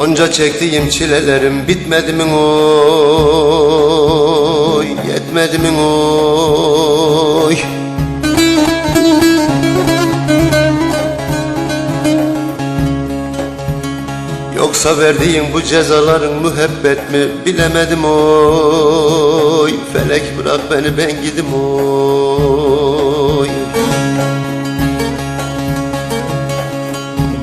Onca çektiğim çilelerim bitmedi mi oy? Yetmedi mi oy? Yoksa verdiğin bu cezaların müebbet mi? Bilemedim oy. Felek bırak beni ben gidim oy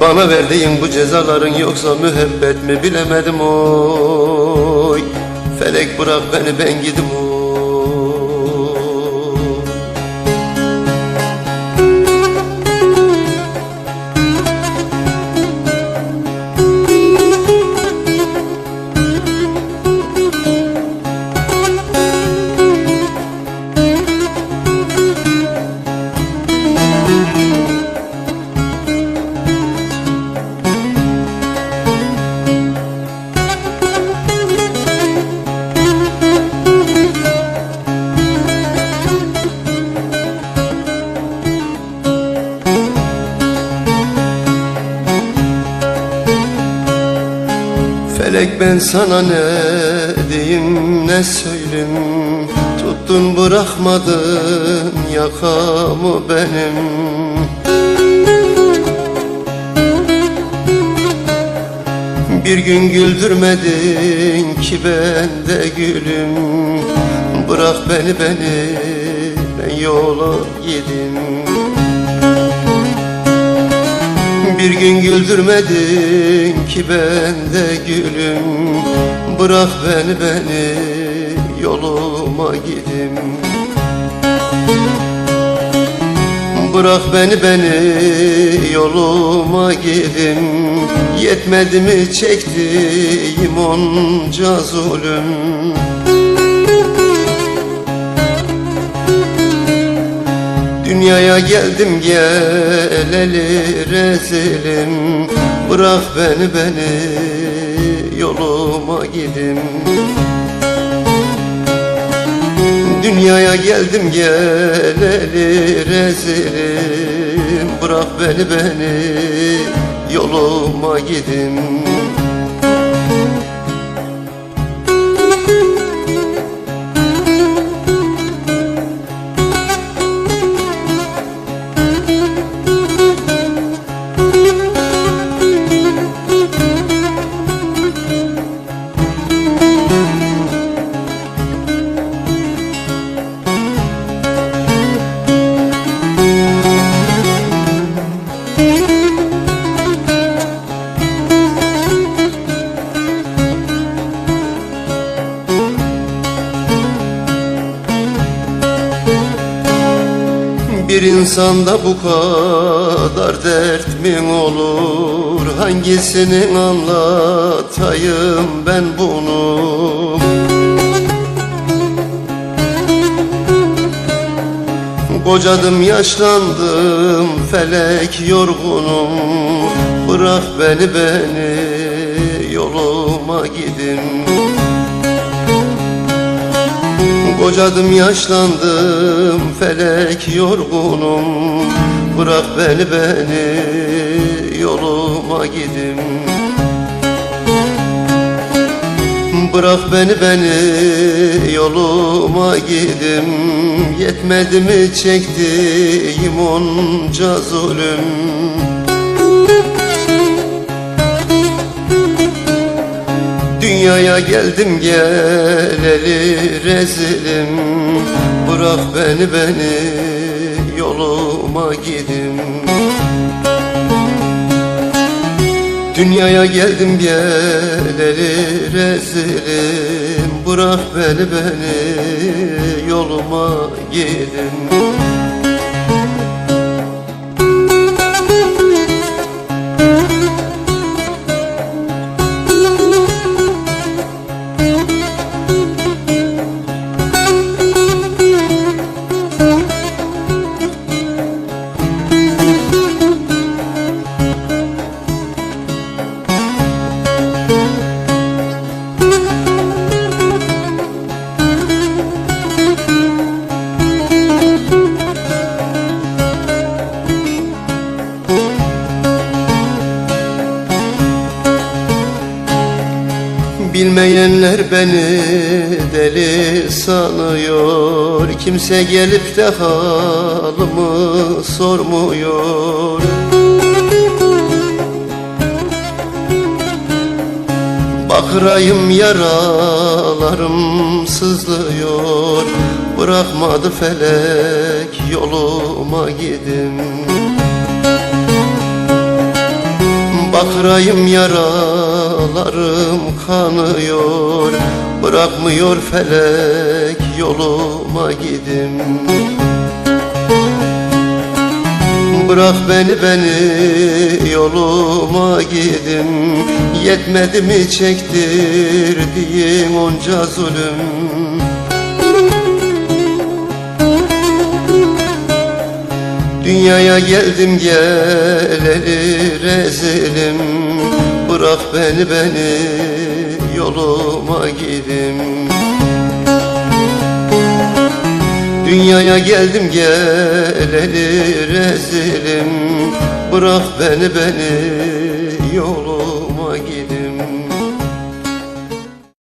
Bana verdiğin bu cezaların yoksa müebbet mi bilemedim oy. Felek bırak beni ben gidim oy Felek ben sana ne diyeyim ne söyleyeyim? Tuttun bırakmadın yakamı benim. Bir gün güldürmedin ki ben de gülüm. Bırak beni beni ben yola gidim bir gün güldürmedin ki ben de gülüm. Bırak beni beni yoluma gidim Bırak beni beni yoluma gidim Yetmedi mi çektiğim onca zulüm Dünyaya geldim geleli rezilim Bırak beni beni yoluma gidim Dünyaya geldim geleli rezilim Bırak beni beni yoluma gidim Bir insanda bu kadar dert mi olur? Hangisini anlatayım ben bunu? Kocadım yaşlandım felek yorgunum. Bırak beni beni yoluma gidim Kocadım yaşlandım felek yorgunum. Bırak beni beni yoluma gidim Bırak beni beni yoluma gidim Yetmedi mi çektiğim onca zulüm Dünyaya geldim geleli rezilim Bırak beni beni yoluma gidim Dünyaya geldim geleli rezilim Bırak beni beni yoluma gidim Bilmeyenler beni deli sanıyor. Kimse gelip de halımı sormuyor. Bakırayım yaralarım sızlıyor. Bırakmadı felek yoluma gidim. Bakırayım yaralarım kanıyor Bırakmıyor felek yoluma gidim. Bırak beni beni yoluma gidim. Yetmedi mi çektirdiğin onca zulüm Dünyaya geldim geleli rezilim Bırak beni beni yoluma gidim. Dünyaya geldim geleli rezilim Bırak beni beni yoluma